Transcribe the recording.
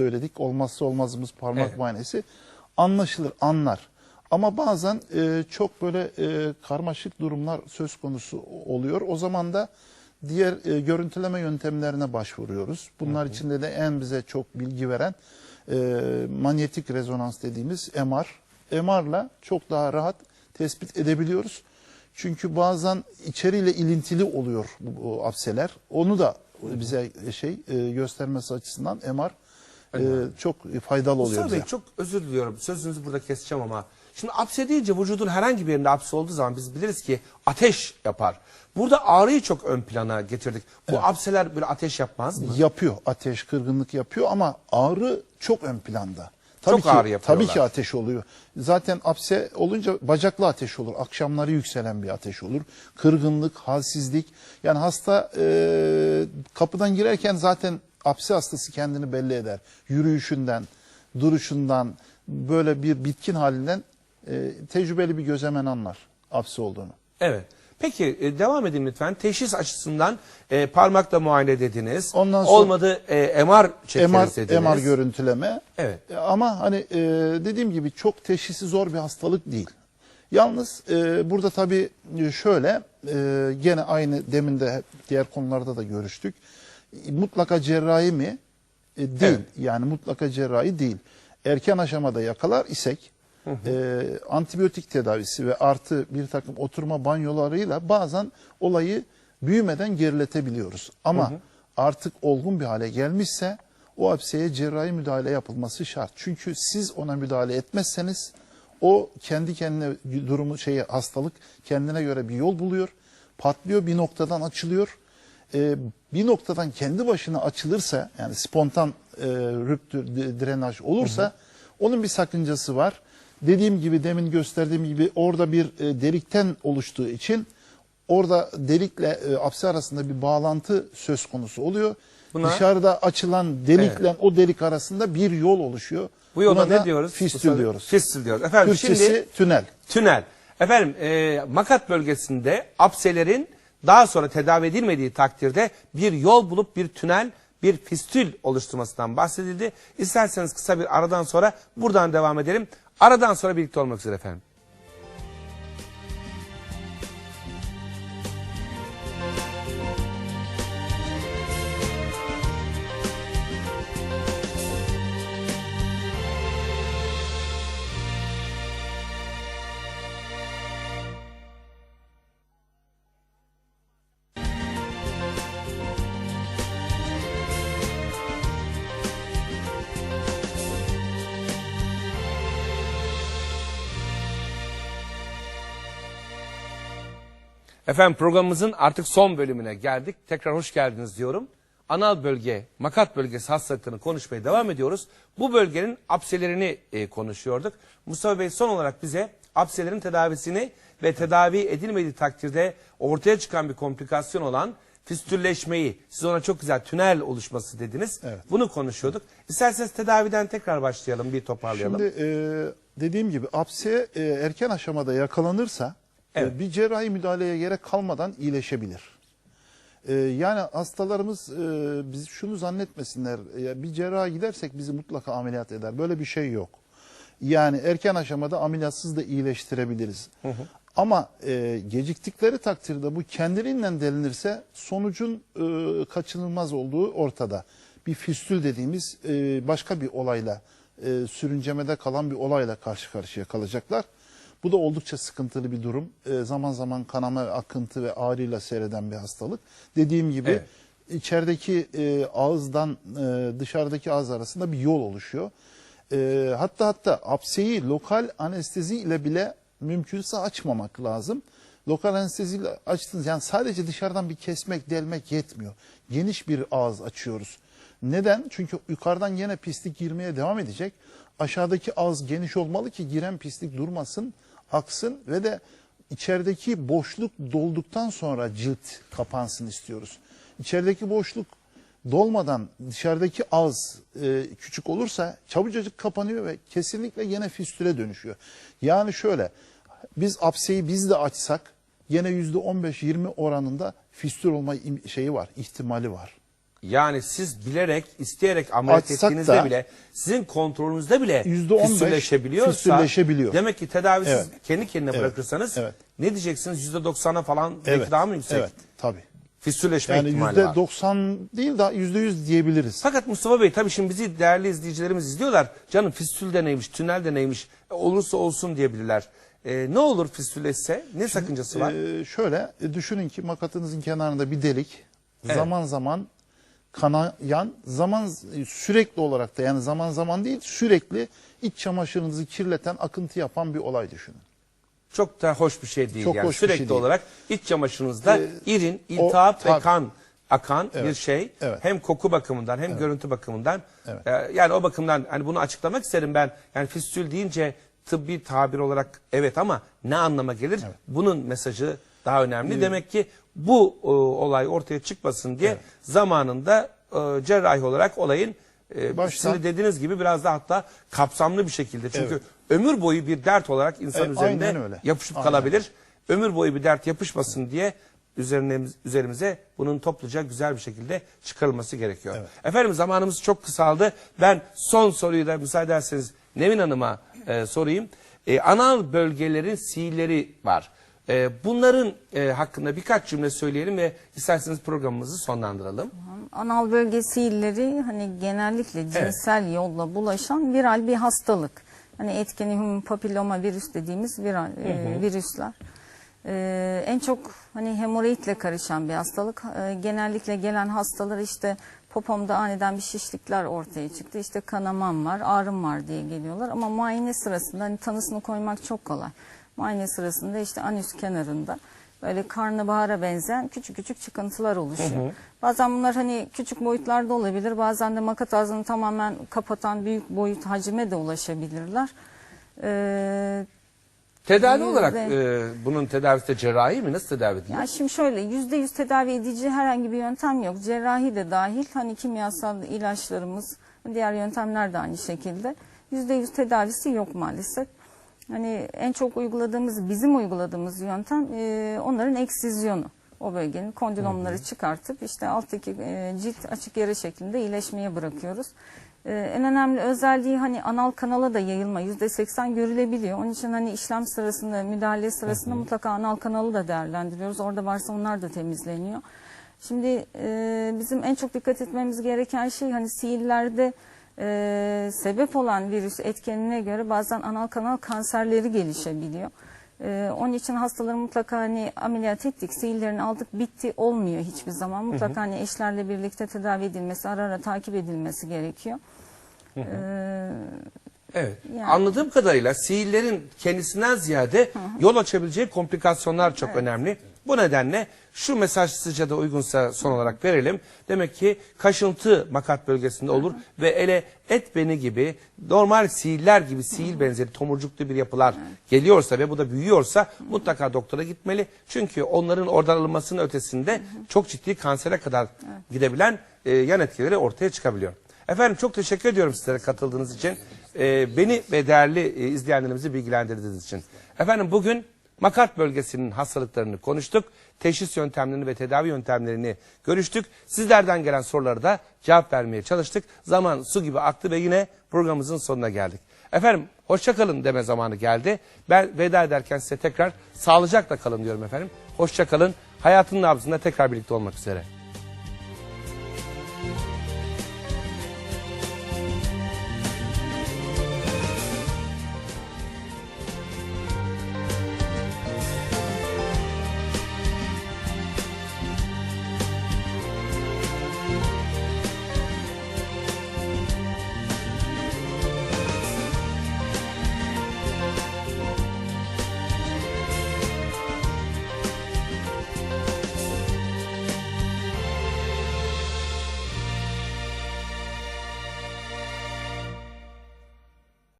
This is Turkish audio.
söyledik. Olmazsa olmazımız parmak Evet. muayenesi. Anlaşılır, anlar. Ama bazen e, çok böyle e, karmaşık durumlar söz konusu oluyor. O zaman da diğer e, görüntüleme yöntemlerine başvuruyoruz. Bunlar içinde de en bize çok bilgi veren e, manyetik rezonans dediğimiz MR. MR'la çok daha rahat tespit edebiliyoruz. Çünkü bazen içeriyle ilintili oluyor bu, bu apseler. Onu da bize şey e, göstermesi açısından MR e, çok faydalı oluyor Mustafa Bey bize. çok özür diliyorum. Sözünüzü burada keseceğim ama. Şimdi apse deyince vücudun herhangi bir yerinde apse olduğu zaman biz biliriz ki ateş yapar. Burada ağrıyı çok ön plana getirdik. Bu apseler böyle ateş yapmaz mı? Yapıyor. Ateş, kırgınlık yapıyor ama ağrı çok ön planda. Çok ki, ağrı yapıyorlar. Tabii ki ateş oluyor. Zaten apse olunca bacaklı ateş olur. Akşamları yükselen bir ateş olur. Kırgınlık, halsizlik. Yani hasta e, kapıdan girerken zaten apse hastası kendini belli eder. Yürüyüşünden, duruşundan, böyle bir bitkin halinden e, tecrübeli bir göz hemen anlar apse olduğunu. Evet. Peki e, devam edin lütfen. Teşhis açısından e, parmakla muayene dediniz. Ondan sonra- Olmadı e, MR çekeriz MR, dediniz. MR görüntüleme. Evet. E, Ama hani e, dediğim gibi çok teşhisi zor bir hastalık değil. Yalnız e, burada tabii şöyle e, gene aynı demin de diğer konularda da görüştük. Mutlaka cerrahi mi? E, değil. Evet. Yani mutlaka cerrahi değil. Erken aşamada yakalar isek e, antibiyotik tedavisi ve artı bir takım oturma banyolarıyla bazen olayı büyümeden geriletebiliyoruz. Ama artık olgun bir hale gelmişse o hapseye cerrahi müdahale yapılması şart. Çünkü siz ona müdahale etmezseniz o kendi kendine durumu şeyi hastalık kendine göre bir yol buluyor. Patlıyor bir noktadan açılıyor. Ee, bir noktadan kendi başına açılırsa yani spontan e, rüptür, di- drenaj olursa onun bir sakıncası var. Dediğim gibi demin gösterdiğim gibi orada bir e, delikten oluştuğu için orada delikle e, apse arasında bir bağlantı söz konusu oluyor. Buna- Dışarıda açılan delikle o delik arasında bir yol oluşuyor. Bu yola Buna ne diyoruz? Bey? diyoruz. Fistül diyoruz. Efendim Türkçesi şimdi tünel. tünel. Efendim e, makat bölgesinde apselerin daha sonra tedavi edilmediği takdirde bir yol bulup bir tünel, bir fistül oluşturmasından bahsedildi. İsterseniz kısa bir aradan sonra buradan devam edelim. Aradan sonra birlikte olmak üzere efendim. Efendim programımızın artık son bölümüne geldik. Tekrar hoş geldiniz diyorum. Anal bölge, makat bölgesi hastalıklarını konuşmaya devam ediyoruz. Bu bölgenin apselerini e, konuşuyorduk. Mustafa Bey son olarak bize apselerin tedavisini ve tedavi edilmediği takdirde ortaya çıkan bir komplikasyon olan fistülleşmeyi, siz ona çok güzel tünel oluşması dediniz. Evet. Bunu konuşuyorduk. İsterseniz tedaviden tekrar başlayalım, bir toparlayalım. Şimdi e, dediğim gibi apse e, erken aşamada yakalanırsa Evet. bir cerrahi müdahaleye gerek kalmadan iyileşebilir. E, yani hastalarımız e, biz şunu zannetmesinler. bir cerraha gidersek bizi mutlaka ameliyat eder. Böyle bir şey yok. Yani erken aşamada ameliyatsız da iyileştirebiliriz. Ama e, geciktikleri takdirde bu kendiliğinden delinirse sonucun e, kaçınılmaz olduğu ortada. Bir fistül dediğimiz e, başka bir olayla, e, sürüncemede kalan bir olayla karşı karşıya kalacaklar. Bu da oldukça sıkıntılı bir durum. E, zaman zaman kanama, akıntı ve ağrıyla seyreden bir hastalık. Dediğim gibi Evet. içerideki e, ağızdan e, dışarıdaki ağız arasında bir yol oluşuyor. E, hatta hatta apseyi lokal anestezi ile bile mümkünse açmamak lazım. Lokal anestezi ile açtınız yani sadece dışarıdan bir kesmek, delmek yetmiyor. Geniş bir ağız açıyoruz. Neden? Çünkü yukarıdan yine pislik girmeye devam edecek. Aşağıdaki ağız geniş olmalı ki giren pislik durmasın, aksın ve de içerideki boşluk dolduktan sonra cilt kapansın istiyoruz. İçerideki boşluk dolmadan dışarıdaki ağız e, küçük olursa çabucacık kapanıyor ve kesinlikle yine fistüle dönüşüyor. Yani şöyle biz apseyi biz de açsak yine %15-20 oranında fistül olma şeyi var, ihtimali var. Yani siz bilerek, isteyerek ameliyat Açsak ettiğinizde da- bile, sizin kontrolünüzde bile %15 fistülleşebiliyorsa, fistülleşebiliyor. demek ki tedavisiz Evet. kendi kendine Evet. bırakırsanız Evet. ne diyeceksiniz? %90'a falan belki Evet. daha mı yüksek? Evet, tabii. Fistülleşme Yani ihtimali var. 90 değil daha yüzde yüz diyebiliriz. Fakat Mustafa Bey tabii şimdi bizi değerli izleyicilerimiz izliyorlar. Canım fistül de neymiş, tünel de neymiş, e, olursa olsun diyebilirler. E, ne olur fistülleşse? Ne sakıncası var? Ee, şöyle e, düşünün ki makatınızın kenarında bir delik. Zaman zaman kanayan, zaman sürekli olarak da yani zaman zaman değil sürekli iç çamaşırınızı kirleten, akıntı yapan bir olay düşünün. Çok da hoş bir şey değil. Çok yani hoş bir sürekli şey değil. olarak iç çamaşırınızda Ee, irin, o- iltihap ve tabii. kan akan bir Evet, şey. evet. Hem koku bakımından hem görüntü bakımından. Evet. Ee, yani o bakımdan hani bunu açıklamak isterim ben. Yani fistül deyince tıbbi tabir olarak evet ama ne anlama gelir? Bunun mesajı daha önemli. Demek ki bu e, olay ortaya çıkmasın diye zamanında e, cerrahi olarak olayın e, Baştan- sizin dediğiniz gibi biraz da hatta kapsamlı bir şekilde. Çünkü ömür boyu bir dert olarak insan E, üzerinde yapışıp Aynen. kalabilir. Ömür boyu bir dert yapışmasın diye üzerine, üzerimize bunun topluca güzel bir şekilde çıkarılması gerekiyor. Efendim zamanımız çok kısaldı. Ben son soruyu da müsaade ederseniz Nevin Hanım'a e, sorayım. E, anal bölgelerin siilleri var. E, bunların e, hakkında birkaç cümle söyleyelim ve isterseniz programımızı sonlandıralım. Anal bölge siilleri hani genellikle cinsel yolla bulaşan viral bir hastalık. Hani etkeni human papilloma virüs dediğimiz viral e, virüsler. E, en çok hani hemoroidle karışan bir hastalık. E, genellikle gelen hastalar işte popomda aniden bir şişlikler ortaya çıktı. İşte kanamam var, ağrım var diye geliyorlar. Ama muayene sırasında hani tanısını koymak çok kolay. Muayene sırasında işte anüs kenarında böyle karnabahara benzeyen küçük küçük çıkıntılar oluşuyor. Bazen bunlar hani küçük boyutlarda olabilir. Bazen de makat ağzını tamamen kapatan büyük boyut hacime de ulaşabilirler. Ee, Tedavi olarak e, bunun tedavisi de cerrahi mi? Nasıl tedavi edilir? yani şimdi şöyle yüzde yüz tedavi edici herhangi bir yöntem yok. Cerrahi de dahil hani kimyasal ilaçlarımız diğer yöntemler de aynı şekilde. Yüzde yüz tedavisi yok maalesef. Hani en çok uyguladığımız bizim uyguladığımız yöntem e, onların eksizyonu. O bölgenin kondilomları çıkartıp işte alttaki e, cilt açık yara şeklinde iyileşmeye bırakıyoruz. E, en önemli özelliği hani anal kanala da yayılma yüzde seksen görülebiliyor. Onun için hani işlem sırasında müdahale sırasında mutlaka anal kanalı da değerlendiriyoruz. Orada varsa onlar da temizleniyor. Şimdi e, bizim en çok dikkat etmemiz gereken şey hani sihirlerde e, sebep olan virüs etkenine göre bazen anal kanal kanserleri gelişebiliyor. E, onun için hastaları mutlaka hani ameliyat ettik, sihirlerini aldık, bitti olmuyor hiçbir zaman. Mutlaka hani eşlerle birlikte tedavi edilmesi, ara ara takip edilmesi gerekiyor. E, Evet. Yani- Anladığım kadarıyla sihirlerin kendisinden ziyade yol açabileceği komplikasyonlar çok önemli. Bu nedenle şu mesaj sizce de uygunsa son olarak verelim. Demek ki kaşıntı makat bölgesinde olur ve ele et beni gibi normal sihirler gibi sihir benzeri tomurcuklu bir yapılar geliyorsa ve bu da büyüyorsa mutlaka doktora gitmeli. Çünkü onların oradan alınmasının ötesinde çok ciddi kansere kadar gidebilen e, yan etkileri ortaya çıkabiliyor. Efendim çok teşekkür ediyorum sizlere katıldığınız için. Ee, beni ve değerli e, izleyenlerimizi bilgilendirdiğiniz için. Efendim bugün makat bölgesinin hastalıklarını konuştuk. Teşhis yöntemlerini ve tedavi yöntemlerini görüştük. Sizlerden gelen sorulara da cevap vermeye çalıştık. Zaman su gibi aktı ve yine programımızın sonuna geldik. Efendim hoşçakalın deme zamanı geldi. Ben veda ederken size tekrar sağlıcakla kalın diyorum efendim. Hoşçakalın. Hayatın nabzında tekrar birlikte olmak üzere.